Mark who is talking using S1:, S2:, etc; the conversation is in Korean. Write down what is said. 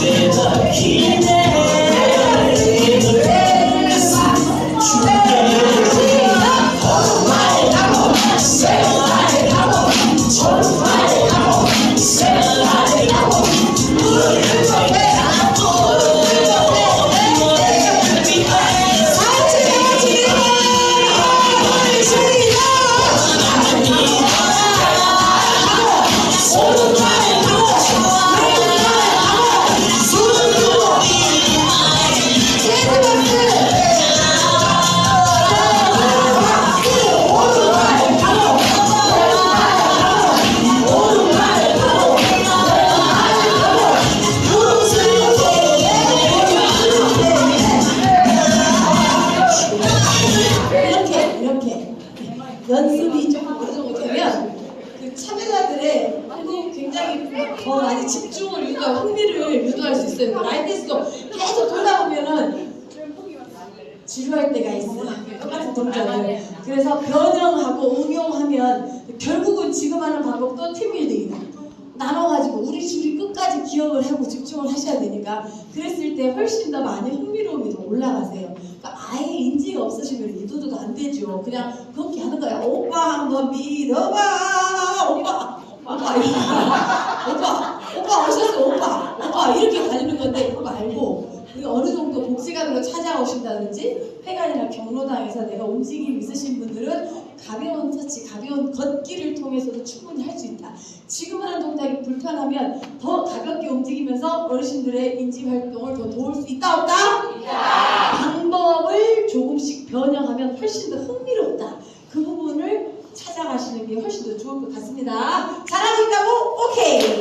S1: This
S2: 연습이 조금 가져오자면 그 참여자들의 굉장히 더 많이 집중을 유도하고 흥미를 유도할 수 있어요. 그러니까 라인 댄스도 계속 돌아보면은 지루할 때가 있어요. 똑같은 동작을. 그래서 변형하고 응용하면 결국은 지금 하는 방법도 팀빌딩이다. 나눠가지고 기억을 하고 집중을 하셔야 되니까 그랬을 때 훨씬 더 많이 흥미로움이 더 올라가세요. 그러니까 아예 인지가 없으시면 이도도도 안 되죠. 그냥 그렇게 하는 거야. 오빠 한번 믿어봐. 오빠, 오빠. 오빠, 오빠 오셨어. 오빠, 오빠 이렇게 다니는 건데 그거 우리가 어느 정도 복지관으로 찾아오신다든지 회관이나 경로당에서 내가 움직임 있으신 분들은 가벼운 터치, 가벼운 걷기를 통해서도 충분히 할 수 있다. 지금 하는 동작이 불편하면 더 가볍게 움직이면서 어르신들의 인지 활동을 더 도울 수 있다 없다? 방법을 조금씩 변형하면 훨씬 더 흥미롭다. 그 부분을 찾아가시는 게 훨씬 더 좋을 것 같습니다. 잘하고 있다고? 오케이.